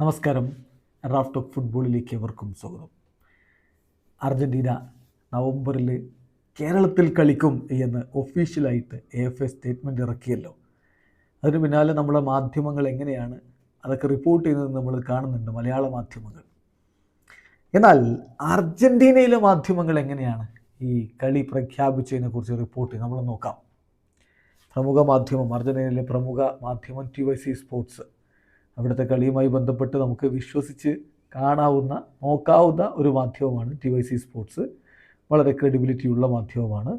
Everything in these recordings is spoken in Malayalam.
നമസ്കാരം. റാഫ് ടോക്ക് ഫുട്ബോളിലേക്ക് എവർക്കും സ്വാഗതം. അർജന്റീന നവംബറിൽ കേരളത്തിൽ കളിക്കും എന്ന് ഒഫീഷ്യലായിട്ട് എ എഫ് എ സ്റ്റേറ്റ്മെന്റ് ഇറക്കിയല്ലോ. അതിന് പിന്നാലെ നമ്മളെ മാധ്യമങ്ങൾ എങ്ങനെയാണ് അതൊക്കെ റിപ്പോർട്ട് ചെയ്യുന്നത് നമ്മൾ കാണുന്നുണ്ട് മലയാള മാധ്യമങ്ങൾ. എന്നാൽ അർജന്റീനയിലെ മാധ്യമങ്ങൾ എങ്ങനെയാണ് ഈ കളി പ്രഖ്യാപിച്ചതിനെക്കുറിച്ച് റിപ്പോർട്ട് നമ്മൾ നോക്കാം. പ്രമുഖ മാധ്യമം അർജന്റീനയിലെ പ്രമുഖ മാധ്യമം ടി വൈ സി സ്പോർട്സ് അവിടുത്തെ കളിയുമായി ബന്ധപ്പെട്ട് നമുക്ക് വിശ്വസിച്ച് കാണാവുന്ന നോക്കാവുന്ന ഒരു മാധ്യമമാണ് ടി വൈ സി സ്പോർട്സ്. വളരെ ക്രെഡിബിലിറ്റി ഉള്ള മാധ്യമമാണ്.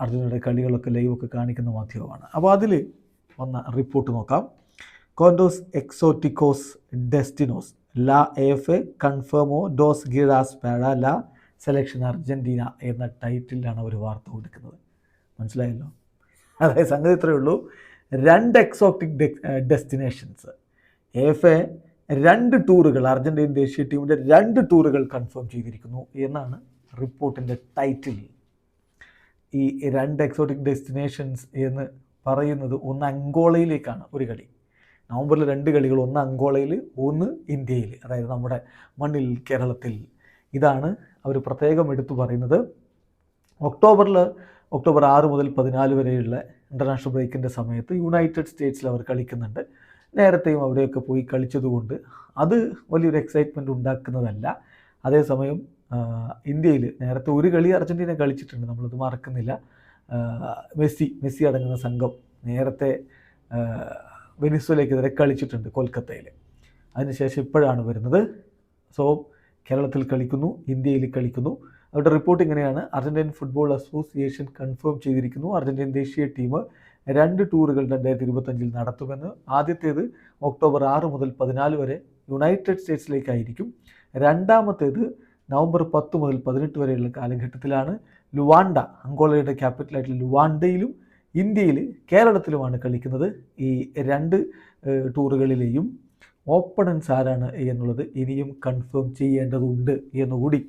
അർജുനയുടെ കളികളൊക്കെ ലൈവൊക്കെ കാണിക്കുന്ന മാധ്യമമാണ്. അപ്പോൾ അതിൽ വന്ന റിപ്പോർട്ട് നോക്കാം. കോൻഡോസ് എക്സോട്ടിക്കോസ് ഡെസ്റ്റിനോസ് ലാ എഫ് എ കൺഫേമോ ഡോസ് ഗിറാസ് പാഡ ലാ സെലക്ഷൻ അർജന്റീന എന്ന ടൈറ്റിലാണ് അവർ വാർത്ത കൊടുക്കുന്നത്. മനസ്സിലായല്ലോ? അതായത് സംഗതി ഇത്രയേ ഉള്ളൂ. രണ്ട് എക്സോട്ടിക് ഡെസ്റ്റിനേഷൻസ് എഫ് എ രണ്ട് ടൂറുകൾ അർജന്റീൻ ദേശീയ ടീമിന്റെ രണ്ട് ടൂറുകൾ കൺഫേം ചെയ്തിരിക്കുന്നു എന്നാണ് റിപ്പോർട്ടിന്റെ ടൈറ്റിൽ ഈ രണ്ട് എക്സോട്ടിക് ഡെസ്റ്റിനേഷൻസ് എന്ന് പറയുന്നത് ഒന്ന് അങ്കോളയിലേക്കാണ് ഒരു കളി. നവംബറിൽ രണ്ട് കളികൾ ഒന്ന് അങ്കോളയിൽ ഒന്ന് ഇന്ത്യയിൽ അതായത് നമ്മുടെ മണ്ണിൽ കേരളത്തിൽ. ഇതാണ് അവർ പ്രത്യേകം എടുത്തു പറയുന്നത്. ഒക്ടോബറിൽ ഒക്ടോബർ ആറ് മുതൽ പതിനാല് വരെയുള്ള ഇന്റർനാഷണൽ ബ്രേക്കിന്റെ സമയത്ത് യുണൈറ്റഡ് സ്റ്റേറ്റ്സിൽ അവർ കളിക്കുന്നുണ്ട്. നേരത്തെയും അവിടെയൊക്കെ പോയി കളിച്ചതുകൊണ്ട് അത് വലിയൊരു എക്സൈറ്റ്മെന്റ് ഉണ്ടാക്കുന്നതല്ല. അതേസമയം ഇന്ത്യയിൽ നേരത്തെ ഒരു കളി അർജന്റീന കളിച്ചിട്ടുണ്ട് നമ്മളത് മറക്കുന്നില്ല. മെസ്സി മെസ്സി അടങ്ങുന്ന സംഘം നേരത്തെ വെനിസ്വലയ്ക്കെതിരെ കളിച്ചിട്ടുണ്ട് കൊൽക്കത്തയിൽ അതിനുശേഷം ഇപ്പോഴാണ് വരുന്നത്. സോ കേരളത്തിൽ കളിക്കുന്നു ഇന്ത്യയിൽ കളിക്കുന്നു. അവരുടെ റിപ്പോർട്ട് ഇങ്ങനെയാണ്. അർജന്റീൻ ഫുട്ബോൾ അസോസിയേഷൻ കൺഫേം ചെയ്തിരിക്കുന്നു. അർജന്റീൻ ദേശീയ ടീം രണ്ട് ടൂറുകൾ രണ്ടായിരത്തി ഇരുപത്തഞ്ചിൽ നടത്തുമെന്ന് ആദ്യത്തേത് ഒക്ടോബർ ആറ് മുതൽ പതിനാല് വരെ യുണൈറ്റഡ് സ്റ്റേറ്റ്സിലേക്കായിരിക്കും. രണ്ടാമത്തേത് നവംബർ പത്ത് മുതൽ പതിനെട്ട് വരെയുള്ള കാലഘട്ടത്തിലാണ് ലുവാണ്ട അങ്കോളയുടെ ക്യാപിറ്റലായിട്ടുള്ള ലുവാണ്ടയിലും ഇന്ത്യയിൽ കേരളത്തിലുമാണ് കളിക്കുന്നത് ഈ രണ്ട് ടൂറുകളിലെയും. ഓപ്പണൻസ് ആരാണ് എന്നുള്ളത് ഇനിയും കൺഫേം ചെയ്യേണ്ടതുണ്ട് എന്നുകൂടി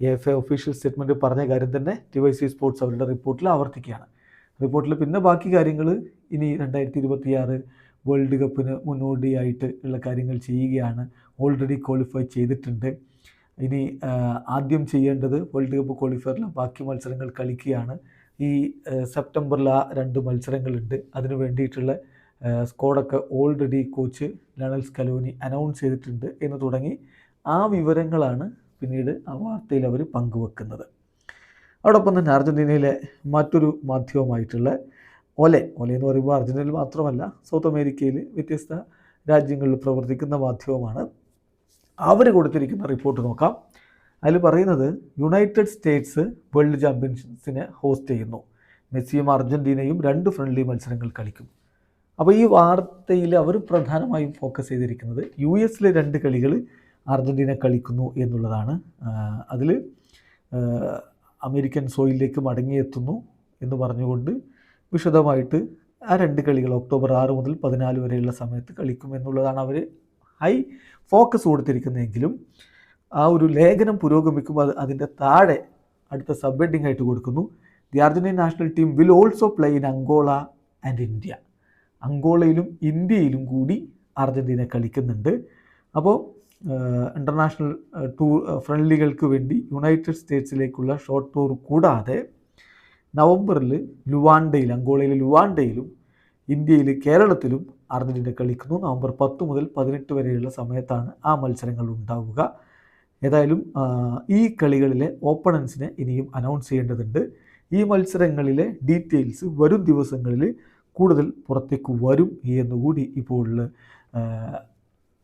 എഫ് എ ഒഫീഷ്യൽ സ്റ്റേറ്റ്മെന്റ് പറഞ്ഞ കാര്യം തന്നെ ടി വൈ സി സ്പോർട്സ് അവരുടെ റിപ്പോർട്ടിൽ ആവർത്തിക്കുകയാണ്. റിപ്പോർട്ടിൽ പിന്നെ ബാക്കി കാര്യങ്ങൾ ഇനി രണ്ടായിരത്തി ഇരുപത്തിയാറ് വേൾഡ് കപ്പിന് മുന്നോടിയായിട്ട് ഉള്ള കാര്യങ്ങൾ ചെയ്യുകയാണ്. ഓൾറെഡി ക്വാളിഫൈ ചെയ്തിട്ടുണ്ട്. ഇനി ആദ്യം ചെയ്യേണ്ടത് വേൾഡ് കപ്പ് ക്വാളിഫയറിലെ ബാക്കി മത്സരങ്ങൾ കളിക്കുകയാണ്. ഈ സെപ്റ്റംബറിൽ ആ രണ്ട് മത്സരങ്ങളുണ്ട്. അതിന് വേണ്ടിയിട്ടുള്ള സ്കോഡൊക്കെ already coach Lionel Scaloni announce ചെയ്തിട്ടുണ്ട് എന്ന് തുടങ്ങി ആ വിവരങ്ങളാണ് പിന്നീട് ആ വാർത്തയിൽ അവർ പങ്കുവെക്കുന്നത്. അതോടൊപ്പം തന്നെ അർജന്റീനയിലെ മറ്റൊരു മാധ്യമമായിട്ടുള്ള ഒലെ ഒലെ എന്ന് പറയുമ്പോൾ അർജന്റീനയിൽ മാത്രമല്ല സൗത്ത് അമേരിക്കയിൽ വ്യത്യസ്ത രാജ്യങ്ങളിൽ പ്രവർത്തിക്കുന്ന മാധ്യമമാണ്. അവർ കൊടുത്തിരിക്കുന്ന റിപ്പോർട്ട് നോക്കാം. അതിൽ പറയുന്നത് യുണൈറ്റഡ് സ്റ്റേറ്റ്സ് വേൾഡ് ചാമ്പ്യൻഷിപ്സിനെ ഹോസ്റ്റ് ചെയ്യുന്നു. മെസ്സിയും അർജന്റീനയും രണ്ട് ഫ്രണ്ട്ലി മത്സരങ്ങൾ കളിക്കും. അപ്പോൾ ഈ വാർത്തയിൽ അവർ പ്രധാനമായും ഫോക്കസ് ചെയ്തിരിക്കുന്നത് യു എസിലെ രണ്ട് കളികൾ അർജന്റീന കളിക്കുന്നു എന്നുള്ളതാണ്. അതിൽ അമേരിക്കൻ സോയിലേക്ക് മടങ്ങിയെത്തുന്നു എന്ന് പറഞ്ഞുകൊണ്ട് വിശദമായിട്ട് ആ രണ്ട് കളികൾ ഒക്ടോബർ ആറ് മുതൽ പതിനാല് വരെയുള്ള സമയത്ത് കളിക്കും എന്നുള്ളതാണ് അവർ ഹൈ ഫോക്കസ് കൊടുത്തിരിക്കുന്നതെങ്കിലും ആ ഒരു ലേഖനം പുരോഗമിക്കുമ്പോൾ അത് അതിന്റെ താഴെ അടുത്ത സബ് ഹെഡിങ് ആയിട്ട് കൊടുക്കുന്നു. The Argentine national team will also play in Angola and India. അങ്കോളയിലും ഇന്ത്യയിലും കൂടി അർജന്റീന കളിക്കുന്നുണ്ട്. അപ്പോൾ ഇന്റർനാഷണൽ ടൂർ ഫ്രണ്ട്ലികൾക്ക് വേണ്ടി യുണൈറ്റഡ് സ്റ്റേറ്റ്സിലേക്കുള്ള ഷോർട്ട് ടൂർ കൂടാതെ നവംബറിൽ ലുവാൻഡയിൽ അങ്കോളയിലെ ലുവാൻഡയിലും ഇന്ത്യയിൽ കേരളത്തിലും അർജന്റീന കളിക്കുന്നു. നവംബർ പത്ത് മുതൽ പതിനെട്ട് വരെയുള്ള സമയത്താണ് ആ മത്സരങ്ങൾ ഉണ്ടാവുക. ഏതായാലും ഈ കളികളിലെ ഓപ്പണൻസിനെ ഇനിയും അനൗൺസ് ചെയ്യേണ്ടതുണ്ട്. ഈ മത്സരങ്ങളിലെ ഡീറ്റെയിൽസ് വരും ദിവസങ്ങളിൽ കൂടുതൽ പുറത്തേക്ക് വരും എന്നുകൂടി ഇപ്പോൾ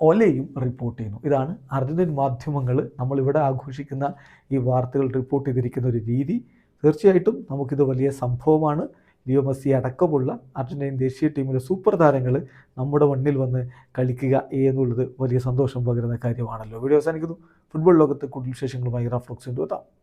ഒലയും റിപ്പോർട്ട് ചെയ്യുന്നു. ഇതാണ് അർജന്റീൻ മാധ്യമങ്ങൾ നമ്മളിവിടെ ആഘോഷിക്കുന്ന ഈ വാർത്തകൾ റിപ്പോർട്ട് ചെയ്തിരിക്കുന്ന ഒരു രീതി. തീർച്ചയായിട്ടും നമുക്കിത് വലിയ സംഭവമാണ്. ലിയോ മെസ്സി അടക്കമുള്ള അർജന്റീൻ ദേശീയ ടീമിലെ സൂപ്പർ താരങ്ങൾ നമ്മുടെ മണ്ണിൽ വന്ന് കളിക്കുക എന്നുള്ളത് വലിയ സന്തോഷം പകരുന്ന കാര്യമാണല്ലോ. വീഡിയോ അവസാനിക്കുന്നു. ഫുട്ബോൾ ലോകത്തെ കൂടുതൽ വിശേഷങ്ങളുമായി റഫ്ലോക്സിന്റെ എത്താം.